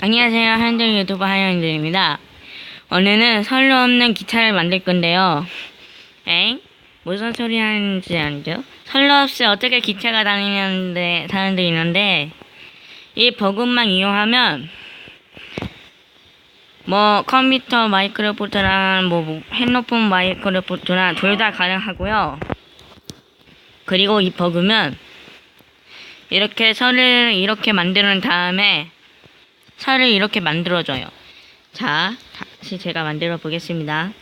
안녕하세요. 한정 유튜버 한영들입니다. 오늘은 설로 없는 기차를 만들 건데요. 엥? 무슨 소리 하는지 알죠? 설로 없이 어떻게 기차가 다니는데, 사람들이 있는데, 이 버금만 이용하면, 뭐, 컴퓨터 마이크로포트랑, 뭐, 핸드폰 마이크로포트랑 둘 다 가능하고요. 그리고 이 버그면, 이렇게 설을 이렇게 만드는 다음에, 살을 이렇게 만들어줘요. 자, 다시 제가 만들어 보겠습니다.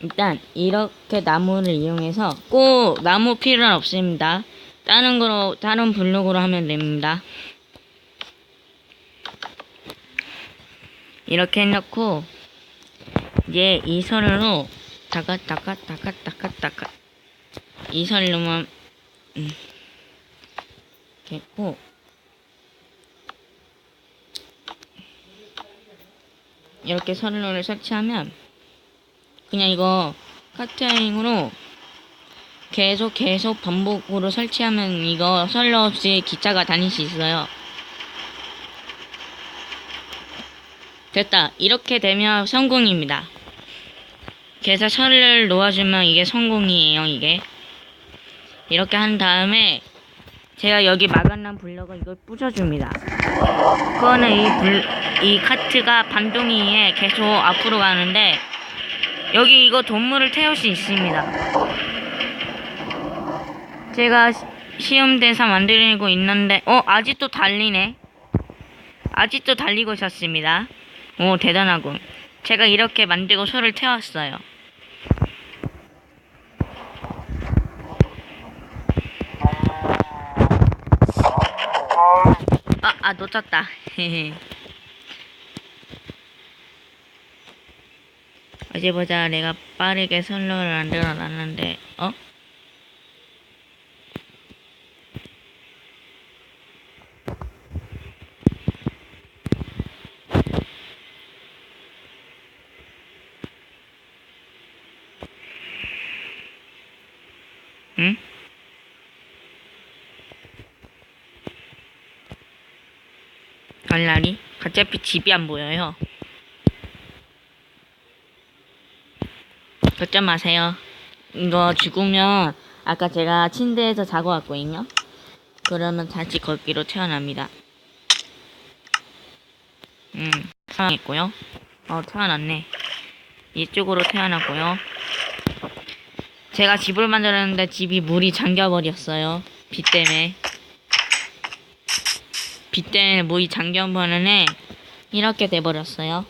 일단 이렇게 나무를 이용해서 꼭 나무 필요는 없습니다. 다른 거로 다른 블록으로 하면 됩니다. 이렇게 해놓고 이제 이 선으로 다가 다가 다가 다가 다가 이 선으로만 음. 이렇게 했고 이렇게 선로를 설치하면 그냥 이거 카트라인으로 계속 계속 반복으로 설치하면 이거 선로 없이 기차가 다닐 수 있어요. 됐다. 이렇게 되면 성공입니다. 그래서 선을 놓아주면 이게 성공이에요, 이게. 이렇게 한 다음에 제가 여기 막아놓은 블럭을 이걸 부셔줍니다. 그거는 이, 불, 이 카트가 반동이에 계속 앞으로 가는데 여기 이거 동물을 태울 수 있습니다. 제가 시- 시험대사 만들고 있는데 어 아직도 달리네. 아직도 달리고 있었습니다. 오 대단하군. 제가 이렇게 만들고 소를 태웠어요. 아, 아, 놓쳤다. 어제 보자. 내가 빠르게 선로를 만들어 놨는데, 어? 응? 갈라리? 어차피 집이 안 보여요. 걱정 마세요. 이거 죽으면 아까 제가 침대에서 자고 왔거든요. 그러면 다시 거기로 태어납니다. 음, 태어났고요. 어, 태어났네. 이쪽으로 태어났고요. 제가 집을 만들었는데 집이 물이 잠겨버렸어요. 비 때문에. 비 때문에 물이 잠겨버리네. 이렇게 돼버렸어요.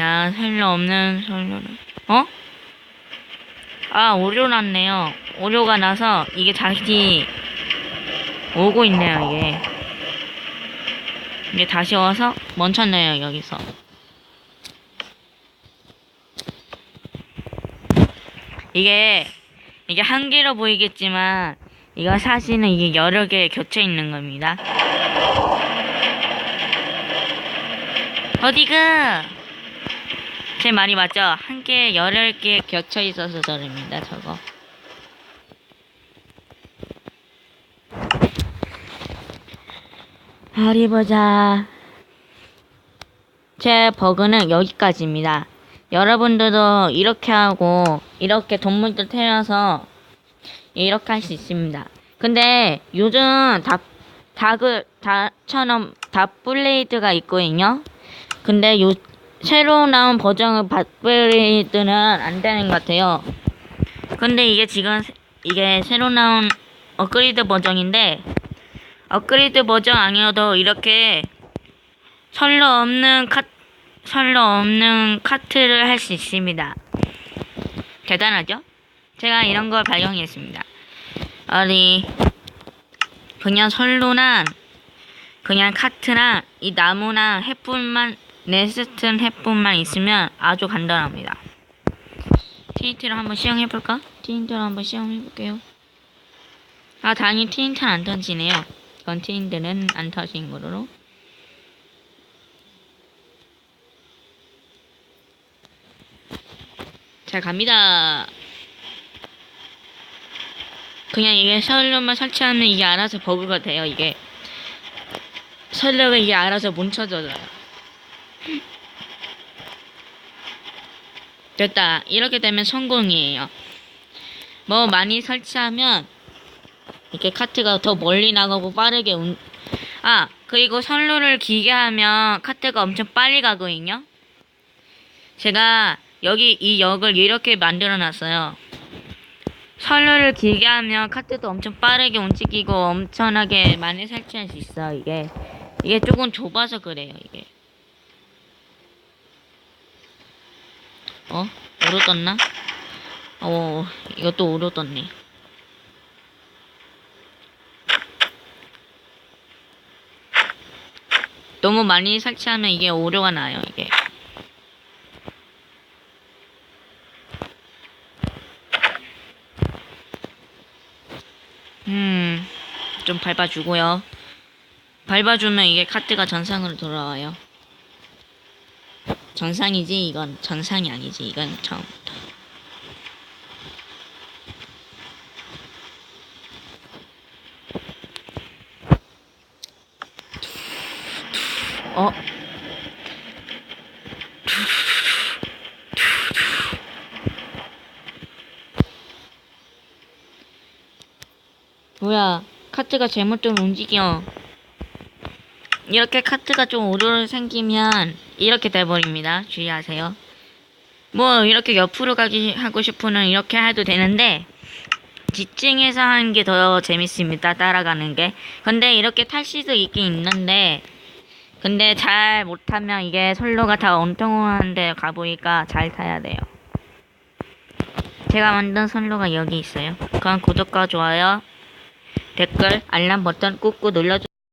자, 설로 없는 설로를. 어? 아, 오류 났네요. 오류가 나서 이게 다시 오고 있네요, 이게. 이게 다시 와서 멈췄네요, 여기서. 이게, 이게 한 개로 보이겠지만, 이거 사실은 이게 여러 개 겹쳐 있는 겁니다. 어디가? 제 말이 맞죠? 한 개, 여러 개 겹쳐 있어서 저럽니다, 저거. 어디 보자. 제 버그는 여기까지입니다. 여러분들도 이렇게 하고, 이렇게 동물들 태워서, 이렇게 할 수 있습니다. 근데 요즘 다, 닭을, 닭처럼 닭블레이드가 있거든요? 근데 요, 새로 나온 버전의 닭블레이드는 안 되는 것 같아요. 근데 이게 지금, 새- 이게 새로 나온 업그레이드 버전인데, 업그레이드 버전 아니어도 이렇게 설로 없는 카, 설로 없는 카트를 할 수 있습니다. 대단하죠? 제가 이런 걸 발견했습니다. 어디, 그냥 설로나, 그냥 카트나, 이 나무나 햇불만, 네스튼 햇불만 있으면 아주 간단합니다. TNT를 한번 시험해볼까? TNT를 한번 시험해볼게요. 아, 다행히 TNT는 안 던지네요. 이건 TNT는 안 터진 거로. 자, 갑니다. 그냥 이게 선로만 설치하면 이게 알아서 버그가 돼요 이게 선로가 이게 알아서 뭉쳐져요 됐다. 이렇게 되면 성공이에요. 뭐 많이 설치하면 이렇게 카트가 더 멀리 나가고 빠르게 운... 아 그리고 선로를 길게 하면 카트가 엄청 빨리 가거든요. 제가 여기 이 역을 이렇게 만들어 놨어요. 선로를 길게 하면 카트도 엄청 빠르게 움직이고 엄청나게 많이 설치할 수 있어 이게. 이게 조금 좁아서 그래요 이게 어? 오로 떴나? 어 이것도 오로 떴네 너무 많이 설치하면 이게 오류가 나요 이게 음, 좀 밟아주고요. 밟아주면 이게 카트가 정상으로 돌아와요. 정상이지, 이건 정상이 아니지, 이건 처음부터. 어? 뭐야 카트가 잘못되면 움직여 이렇게 카트가 좀 오르르 생기면 이렇게 돼버립니다. 주의하세요. 뭐 이렇게 옆으로 가기 하고 싶으면 이렇게 해도 되는데 지층에서 하는 게 더 재밌습니다. 따라가는 게. 근데 이렇게 탈 수도 있긴 있는데 근데 잘 못하면 이게 솔로가 다 엉뚱한데 가보니까 잘 타야 돼요. 제가 만든 선로가 여기 있어요. 그럼 구독과 좋아요 댓글 알람 버튼 꾹꾹 눌러주